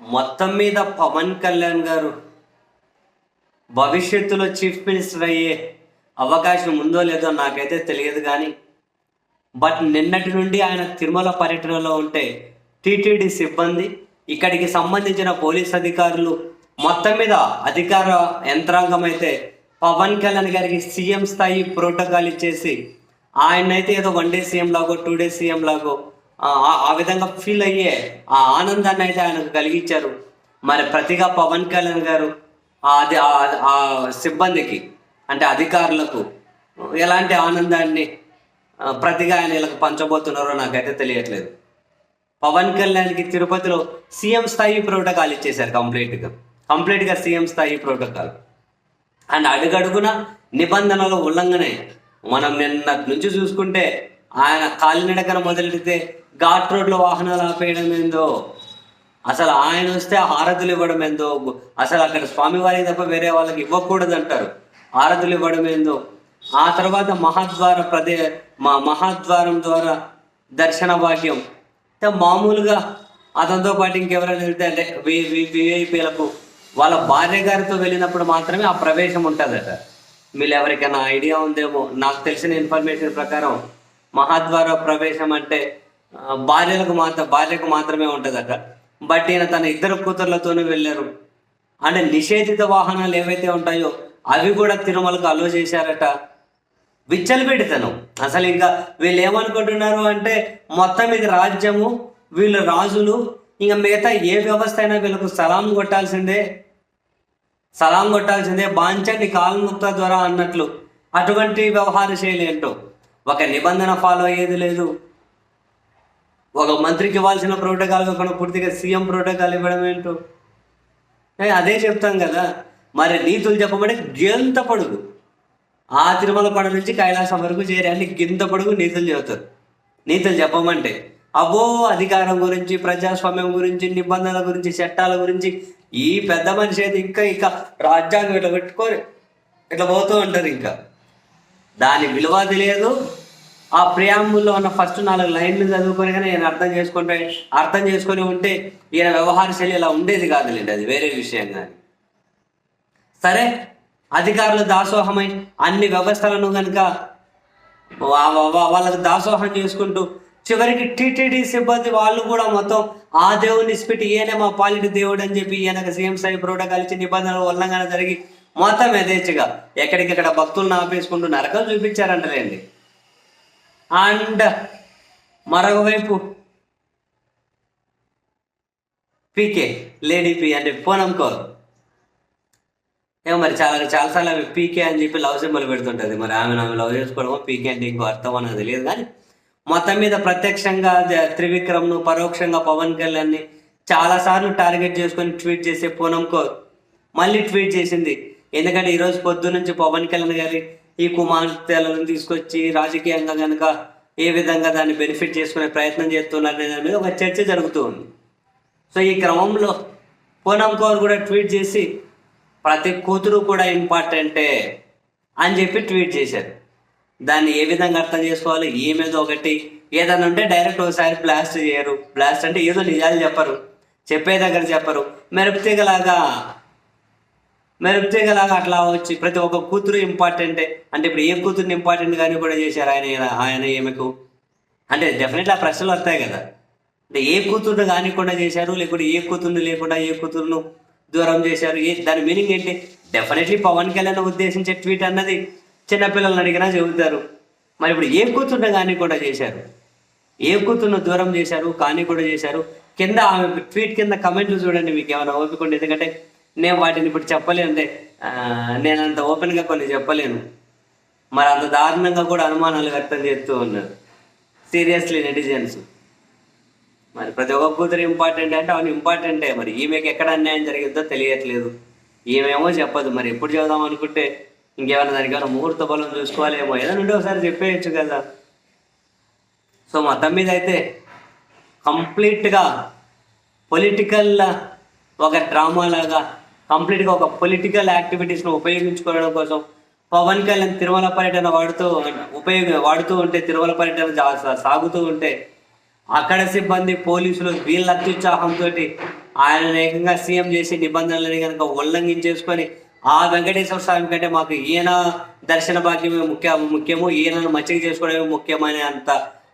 మొత్తం మీద పవన్ కళ్యాణ్ గారు భవిష్యత్తులో చీఫ్ మినిస్టర్ అయ్యే అవకాశం ఉందో లేదో నాకైతే తెలియదు కానీ బట్ నిన్నటి నుండి ఆయన తిరుమల పర్యటనలో ఉంటే టీటీడీ సిబ్బంది ఇక్కడికి సంబంధించిన పోలీస్ అధికారులు మొత్తం మీద అధికార యంత్రాంగం అయితే పవన్ కళ్యాణ్ గారికి సీఎం స్థాయి ప్రోటోకాల్ ఇచ్చేసి ఆయన అయితే ఏదో వన్ డే సీఎం లాగో టూ డే సీఎం లాగో ఆ విధంగా ఫీల్ అయ్యే ఆ ఆనందాన్ని అయితే ఆయనకు కలిగించారు. మరి ప్రతిగా పవన్ కళ్యాణ్ గారు అది ఆ- సిబ్బందికి అంటే అధికారులకు ఎలాంటి ఆనందాన్ని ప్రతిగా ఆయన వీళ్ళకి పంచబోతున్నారో నాకైతే తెలియట్లేదు. పవన్ కళ్యాణ్కి తిరుపతిలో సీఎం స్థాయి ప్రోటోకాల్ ఇచ్చేశారు కంప్లీట్గా. కంప్లీట్గా సీఎం స్థాయి ప్రోటోకాల్. అండ్ అడుగడుగున నిబంధనల ఉల్లంఘనే మనం నిన్న నుంచి చూసుకుంటే ఆయన కాలినడకన మొదలెడితే ఘాట్ రోడ్లో వాహనాలు ఆపేయడం ఏందో అసలు ఆయన వస్తే హారతులు ఇవ్వడం ఏందో అసలు అక్కడ స్వామివారికి తప్ప వేరే వాళ్ళకి ఇవ్వకూడదు అంటారు హారతులు ఇవ్వడం ఏందో ఆ తర్వాత మహాద్వార ప్రదే మా మహాద్వారం ద్వారా దర్శన భాగ్యం మామూలుగా అతనితో పాటు ఇంకెవరైనా వెళ్తే అంటే విఐపీలకు వాళ్ళ భార్య గారితో వెళ్ళినప్పుడు మాత్రమే ఆ ప్రవేశం ఉంటుందట. మీరు ఎవరికైనా ఐడియా ఉందేమో? నాకు తెలిసిన ఇన్ఫర్మేషన్ ప్రకారం మహాద్వార ప్రవేశం అంటే భార్యలకు మాత్రం భార్యకు మాత్రమే ఉంటుందట. బట్ ఈయన తన ఇద్దరు కూతుర్లతోనే వెళ్ళారు. అంటే నిషేధిత వాహనాలు ఏవైతే ఉంటాయో అవి కూడా తిరుమలకు అలో చేశారట. విచ్చలపెడతాను అసలు ఇంకా వీళ్ళు ఏమనుకుంటున్నారు అంటే మొత్తం ఇది రాజ్యము వీళ్ళు రాజులు ఇంకా మిగతా ఏ వ్యవస్థ అయినా వీళ్ళకు సలాం కొట్టాల్సిందే. సలాం కొట్టాల్సిందే. బాంచండి కాల్ముక్త ద్వారా అన్నట్లు. అటువంటి వ్యవహార శైలి ఏంటో. ఒక నిబంధన ఫాలో అయ్యేది లేదు. ఒక మంత్రికి ఇవ్వాల్సిన ప్రోటోకాల్ కాకుండా పూర్తిగా సీఎం ప్రోటోకాల్ ఇవ్వడం ఏంటో? అదే చెప్తాం కదా. మరి నీతులు చెప్పమంటే గింత పొడుగు. ఆ తిరుమల కొండ నుంచి కైలాసం వరకు చేరాలి గింత పొడుగు నీతులు చెబుతారు. నీతులు చెప్పమంటే అబ్బో అధికారం గురించి ప్రజాస్వామ్యం గురించి నిబంధనల గురించి చట్టాల గురించి ఈ పెద్ద మనిషి అయితే ఇంకా ఇంకా రాజ్యాంగం ఇట్లా పెట్టుకొని ఇట్లా పోతూ ఉంటారు ఇంకా. దాని విలువ తెలియదు. ఆ ప్రియాంబుల్లో ఉన్న ఫస్ట్ నాలుగు లైన్లు చదువుకొని కానీ ఈయన అర్థం చేసుకుంటే అర్థం చేసుకొని ఉంటే ఈయన వ్యవహార శైలి ఇలా ఉండేది కాదులేండి అది వేరే విషయం కానీ సరే అధికారులు దాసోహమై అన్ని వ్యవస్థలను కనుక వాళ్ళకి దాసోహం చేసుకుంటూ చివరికి టీటీడీ సిబ్బంది వాళ్ళు కూడా మొత్తం ఆ దేవుని ఇస్పెట్టి ఈయనే మా పాలిటి దేవుడు అని చెప్పి ఈయనకు సీఎం స్థాయి ప్రోటోకాల్ ఇచ్చి నిబంధనలు ఉల్లంఘన జరిగి మొత్తం యథేచ్ఛగా ఎక్కడికక్కడ భక్తులను ఆపేసుకుంటూ నరకం చూపించారంటలేండి. అండ్ మరొక వైపు పీకే లేడీ పీ అంటే పూనం కౌర్. ఏమో మరి చాలా చాలాసార్లు ఆమె పీకే అని చెప్పి లవ్ సింబల్ పెడుతుంటుంది. మరి ఆమె ఆమె లవ్ చేసుకోవడమో పీకే అంటే ఇంకో అర్థం అన్నది తెలియదు కానీ మొత్తం మీద ప్రత్యక్షంగా త్రివిక్రమ్ను పరోక్షంగా పవన్ కళ్యాణ్ని చాలాసార్లు టార్గెట్ చేసుకొని ట్వీట్ చేసే పూనం కౌర్. మళ్ళీ ట్వీట్ చేసింది ఎందుకంటే ఈరోజు పొద్దు నుంచి పవన్ కళ్యాణ్ గారి ఈ కుమార్తెలను తీసుకొచ్చి రాజకీయంగా కనుక ఏ విధంగా దాన్ని బెనిఫిట్ చేసుకునే ప్రయత్నం చేస్తున్నారు అనే దాని మీద ఒక చర్చ జరుగుతూ ఉంది. సో ఈ క్రమంలో పూనం కౌర్ కూడా ట్వీట్ చేసి ప్రతి కూతురు కూడా ఇంపార్టెంటే అని చెప్పి ట్వీట్ చేశారు. దాన్ని ఏ విధంగా అర్థం చేసుకోవాలి మీద ఒకటి. ఏదైనా ఉంటే డైరెక్ట్ ఒకసారి బ్లాస్ట్ చేయరు. బ్లాస్ట్ అంటే ఏదో నిజాలు చెప్పరు. చెప్పే దగ్గర చెప్పరు. మెరుపుతీగలాగా మెరుపుతీగలాగా అట్లా వచ్చి ప్రతి ఒక్క కూతురు ఇంపార్టెంటే అంటే ఇప్పుడు ఏ కూతురుని ఇంపార్టెంట్ కానీ కూడా చేశారు ఆయన ఆయన ఈమెకు? అంటే డెఫినెట్లీ ఆ ప్రశ్నలు వస్తాయి కదా. అంటే ఏ కూతురును కానికుండా చేశారు లేకుంటే ఏ కూతురుని లేకుండా ఏ కూతురును దూరం చేశారు? ఏ దాని మీనింగ్ ఏంటి? డెఫినెట్లీ పవన్ కళ్యాణ్ ఉద్దేశించే ట్వీట్ అన్నది చిన్నపిల్లల్ని అడిగినా చెబుతారు. మరి ఇప్పుడు ఏ కూతురుని కానీ కూడా చేశారు? ఏ కూతురును దూరం చేశారు కానీ కూడా చేశారు? కింద ఆమె ట్వీట్ కింద కమెంట్లు చూడండి మీకు ఏమైనా ఓపికండి ఎందుకంటే నేను వాటిని ఇప్పుడు చెప్పలేను అంటే నేను అంత ఓపెన్గా కొన్ని చెప్పలేను. మరి అంత దారుణంగా కూడా అనుమానాలు వ్యక్తం చేస్తూ ఉన్నారు. Seriously netizens. మరి ప్రతి ఒక్క కూతురు ఇంపార్టెంట్ అంటే అవును ఇంపార్టెంటే. మరి ఈమెకి ఎక్కడ అన్యాయం జరిగిందో తెలియట్లేదు. ఈమెమో చెప్పదు. మరి ఎప్పుడు చెబుదాం అనుకుంటే ఇంకేమైనా దానికైనా ముహూర్త బలం చూసుకోవాలేమో ఏదైనా ఉంటే ఒకసారి చెప్పేయచ్చు కదా. సో మొత్తం మీద అయితే కంప్లీట్గా పొలిటికల్ ఒక డ్రామా లాగా కంప్లీట్గా ఒక పొలిటికల్ యాక్టివిటీస్ను ఉపయోగించుకోవడం కోసం పవన్ కళ్యాణ్ తిరుమల పర్యటన వాడుతూ ఉపయోగ వాడుతూ ఉంటే తిరుమల పర్యటన సాగుతూ ఉంటే అక్కడ సిబ్బంది పోలీసులు వీళ్ళ అత్యుత్సాహంతో ఆయన ఏకంగా సీఎం చేసి నిబంధనలని కనుక ఉల్లంఘించేసుకొని ఆ వెంకటేశ్వర స్వామి కంటే మాకు ఈయన దర్శన భాగ్యమే ముఖ్య ముఖ్యము ఈయనను మంచిగా చేసుకోవడమే ముఖ్యమని అంత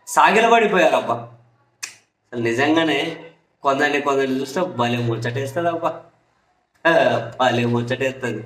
సాగిలబడిపోయారు అబ్బా అసలు నిజంగానే కొందరిని కొందరిని చూస్తే భలే ముచ్చటేస్తుంది అబ్బా ఆ, భలే ముచ్చటేస్తుంది